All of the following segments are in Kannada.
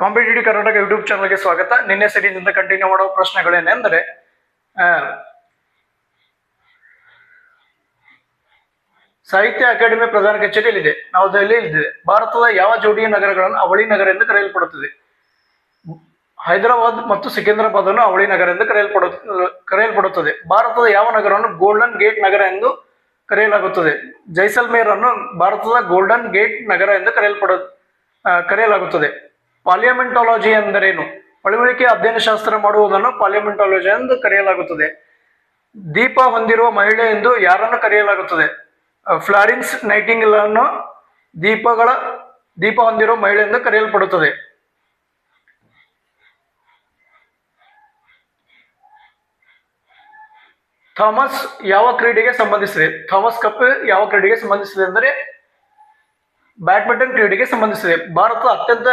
ಕಾಂಪಿಟೇಟಿವ್ ಕರ್ನಾಟಕ ಯೂಟ್ಯೂಬ್ ಚಾನಲ್ಗೆ ಸ್ವಾಗತ. ನಿನ್ನೆ ಸರಿಯಿಂದ ಕಂಟಿನ್ಯೂ ಮಾಡುವ ಪ್ರಶ್ನೆಗಳೇನೆಂದರೆ ಸಾಹಿತ್ಯ ಅಕಾಡೆಮಿ ಪ್ರಧಾನ ಕಚೇರಿಯಲ್ಲಿದೆ. ನವದೆಹಲಿಯಲ್ಲಿದೆ ಭಾರತದ ಯಾವ ಜೋಡಿಯ ನಗರಗಳನ್ನು ಅವಳಿ ನಗರ ಎಂದು ಕರೆಯಲ್ಪಡುತ್ತದೆ? ಹೈದರಾಬಾದ್ ಮತ್ತು ಸಿಕಿಂದ್ರಾಬಾದ್ ಅನ್ನು ಅವಳಿ ನಗರ ಎಂದು ಕರೆಯಲ್ಪಡ, ಕರೆಯಲ್ಪಡುತ್ತದೆ. ಭಾರತದ ಯಾವ ನಗರವನ್ನು ಗೋಲ್ಡನ್ ಗೇಟ್ ನಗರ ಎಂದು ಕರೆಯಲಾಗುತ್ತದೆ? ಜೈಸಲ್ಮೇರ್ ಅನ್ನು ಭಾರತದ ಗೋಲ್ಡನ್ ಗೇಟ್ ನಗರ ಎಂದು ಕರೆಯಲ್ಪಡ ಕರೆಯಲಾಗುತ್ತದೆ. ಪಾರ್ಲಿಮೆಂಟಾಲಜಿ ಎಂದರೇನು ಪಳವಳಿಕೆ ಅಧ್ಯಯನ ಶಾಸ್ತ್ರ ಮಾಡುವುದನ್ನು ಪಾರ್ಲಿಯಮೆಂಟಾಲಜಿ ಎಂದು ಕರೆಯಲಾಗುತ್ತದೆ. ದೀಪ ಹೊಂದಿರುವ ಮಹಿಳೆ ಎಂದು ಯಾರನ್ನು ಕರೆಯಲಾಗುತ್ತದೆ? ಫ್ಲಾರಿನ್ಸ್ ನೈಟಿಂಗ್ ಅನ್ನು ದೀಪಗಳ, ದೀಪ ಹೊಂದಿರುವ ಮಹಿಳೆ ಎಂದು ಕರೆಯಲ್ಪಡುತ್ತದೆ. ಥಾಮಸ್ ಯಾವ ಕ್ರೀಡೆಗೆ ಸಂಬಂಧಿಸಿದೆ? ಥಾಮಸ್ ಕಪ್ ಯಾವ ಕ್ರೀಡೆಗೆ ಸಂಬಂಧಿಸಿದೆ ಅಂದರೆ ಬ್ಯಾಡ್ಮಿಂಟನ್ ಕ್ರೀಡೆಗೆ ಸಂಬಂಧಿಸಿದೆ. ಭಾರತದ ಅತ್ಯಂತ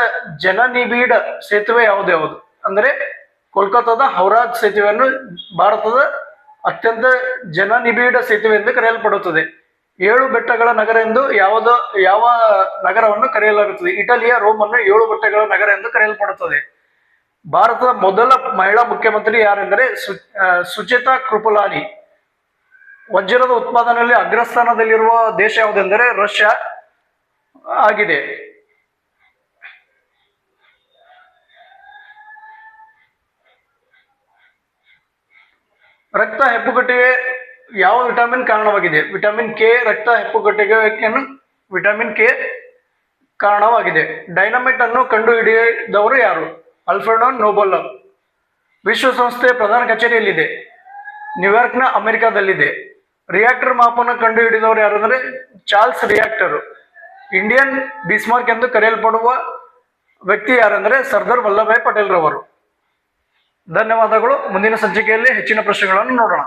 ಜನನಿಬಿಡ ಸೇತುವೆ ಯಾವುದು ಯಾವುದು? ಅಂದರೆ ಕೋಲ್ಕತ್ತಾದ ಹೌರಾಜ್ ಸೇತುವೆಯನ್ನು ಭಾರತದ ಅತ್ಯಂತ ಜನನಿಬಿಡ ಸೇತುವೆ ಎಂದು ಕರೆಯಲ್ಪಡುತ್ತದೆ. ಏಳು ಬೆಟ್ಟಗಳ ನಗರ ಎಂದು ಯಾವುದು, ಯಾವ ನಗರವನ್ನು ಕರೆಯಲಾಗುತ್ತದೆ? ಇಟಲಿಯ ರೋಮ್ ಅನ್ನು ಏಳು ಬೆಟ್ಟಗಳ ನಗರ ಎಂದು ಕರೆಯಲ್ಪಡುತ್ತದೆ. ಭಾರತದ ಮೊದಲ ಮಹಿಳಾ ಮುಖ್ಯಮಂತ್ರಿ ಯಾರೆಂದರೆ ಸುಚೇತಾ ಕೃಪಲಾನಿ. ವಜ್ರದ ಉತ್ಪಾದನೆಯಲ್ಲಿ ಅಗ್ರಸ್ಥಾನದಲ್ಲಿರುವ ದೇಶ ಯಾವುದೆಂದರೆ ರಷ್ಯಾ. ಆಗಿದೆ. ರಕ್ತ ಹೆಪ್ಪುಗಟ್ಟಿಗೆ ಯಾವ ವಿಟಮಿನ್ ಕಾರಣವಾಗಿದೆ? ವಿಟಮಿನ್ ಕೆ ರಕ್ತ ಹೆಪ್ಪುಗಟ್ಟಿಗೆಯನ್ನು ವಿಟಮಿನ್ ಕೆ ಕಾರಣವಾಗಿದೆ. ಡೈನಮೈಟ್ ಅನ್ನು ಕಂಡುಹಿಡಿದವರು ಯಾರು? Alfredo Nobel. ವಿಶ್ವಸಂಸ್ಥೆ ಪ್ರಧಾನ ಕಚೇರಿಯಲ್ಲಿದೆ. ನ್ಯೂಯಾರ್ಕ್ನ ಅಮೆರಿಕಾದಲ್ಲಿದೆ. ರಿಯಾಕ್ಟರ್ ಮಾಪನ ಕಂಡುಹಿಡಿದವರು ಯಾರು ಅಂದರೆ ಚಾರ್ಲ್ಸ್ ರಿಯಾಕ್ಟರ್. ಇಂಡಿಯನ್ ಬಿಸ್ಮಾರ್ಕ್ ಎಂದು ಕರೆಯಲ್ಪಡುವ ವ್ಯಕ್ತಿ ಯಾರೆಂದರೆ ಸರ್ದಾರ್ ಪಟೇಲ್ ರವರು ಧನ್ಯವಾದಗಳು. ಮುಂದಿನ ಸಂಚಿಕೆಯಲ್ಲಿ ಹೆಚ್ಚಿನ ಪ್ರಶ್ನೆಗಳನ್ನು ನೋಡೋಣ.